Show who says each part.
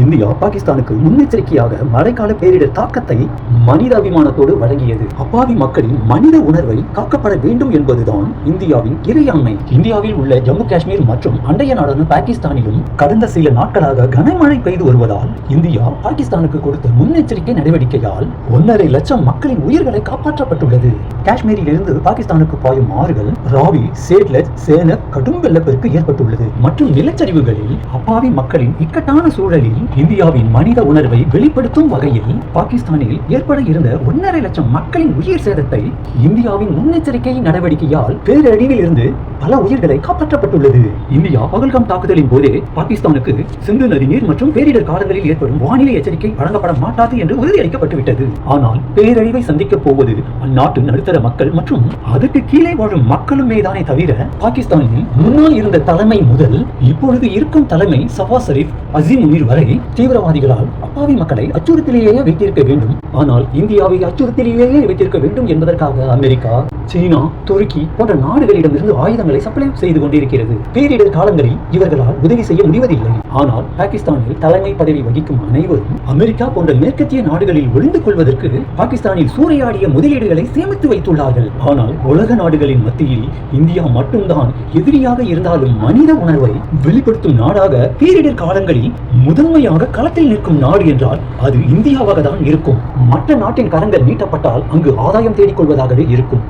Speaker 1: India பாகிஸ்தானுக்கு முன்னெச்சரிக்கையாக மழைக்கால பேரிடர் தாக்கத்தை மனிதாபிமானத்தோடு வழங்கியது. அப்பாவி மக்களின் மனித உணர்வை காக்கப்பட வேண்டும் என்பதுதான் இந்தியாவின் இறையாண்மை. இந்தியாவில் உள்ள ஜம்மு காஷ்மீர் மற்றும் அண்டைய நாடான பாகிஸ்தானிலும் கடந்த சில நாட்களாக கனமழை பெய்து வருவதால் இந்தியா பாகிஸ்தானுக்கு கொடுத்த முன்னெச்சரிக்கை நடவடிக்கையால் ஒன்றரை லட்சம் மக்களின் உயிர்களை காப்பாற்றப்பட்டுள்ளது. காஷ்மீரில் இருந்து பாகிஸ்தானுக்கு பாயும் ஆறுகள் ராவி சேட்லஜ் சேன கடும் வெள்ளப்பெருக்கு ஏற்பட்டுள்ளது. மற்றும் நிலச்சரிவுகளில் அப்பாவி மக்களின் இக்கட்டான சூழலில் இந்தியாவின் மனித உணர்வை வெளிப்படுத்தும் வகையில் பாகிஸ்தானில் ஏற்பட இருந்த ஒன்றரை லட்சம் மக்களின் உயிர் சேதத்தை இந்தியாவின் முன்னெச்சரிக்கை நடவடிக்கையால் பேரழிவில் இருந்து பல உயிர்களை காப்பாற்றப்பட்டுள்ளது. இந்தியா பகல்காம் தாக்குதலின் போதே பாகிஸ்தானுக்கு சிந்து நதி நீர் மற்றும் பேரிடர் காலங்களில் ஏற்படும் வானிலை எச்சரிக்கை வழங்கப்பட மாட்டாது என்று உறுதியளிக்கப்பட்டுவிட்டது. ஆனால் பேரழிவை சந்திக்கப் போவது அந்நாட்டு நடுத்தர மக்கள் மற்றும் அதற்கு கீழே வாழும் மக்களுமே தானே தவிர பாகிஸ்தானில் முன்னால் இருந்த தலைமை முதல் இப்பொழுது இருக்கும் தலைமை சவா ஷரீப் அசீம் உயிர் வரை தீவிரவாதிகளால் அப்பாவி மக்களை அச்சுறுத்தலேயே வைத்திருக்க வேண்டும். ஆனால் இந்தியாவை அச்சுறுத்தலேயே வைத்திருக்க வேண்டும் என்பதற்காக அமெரிக்கா சீனா துருக்கி போன்ற நாடுகளிடமிருந்து ஆயுதங்களை சப்ளை செய்து கொண்டிருக்கிறது. பேரிடர் காலங்களில் இவர்களால் உதவி செய்ய முடிவதில்லை. ஆனால் பாகிஸ்தானில் தலைமை பதவி வகிக்கும் அனைவரும் அமெரிக்கா போன்ற மேற்கத்திய நாடுகளில் ஒளிந்து கொள்வதற்கு பாகிஸ்தானில் சூறையாடிய முதலீடுகளை சேமித்து வைத்துள்ளார்கள். ஆனால் உலக நாடுகளின் மத்தியில் இந்தியா மட்டும்தான் எதிரியாக இருந்தாலும் மனித உணர்வை வெளிப்படுத்தும் நாடாக பேரிடர் காலங்களில் முதன்மையாக களத்தில் நிற்கும் நாடு என்றால் அது இந்தியாவாக தான் இருக்கும். மற்ற நாட்டின் கரங்கள் நீட்டப்பட்டால் அங்கு ஆதாயம் தேடிக் கொள்வதாகவே இருக்கும்.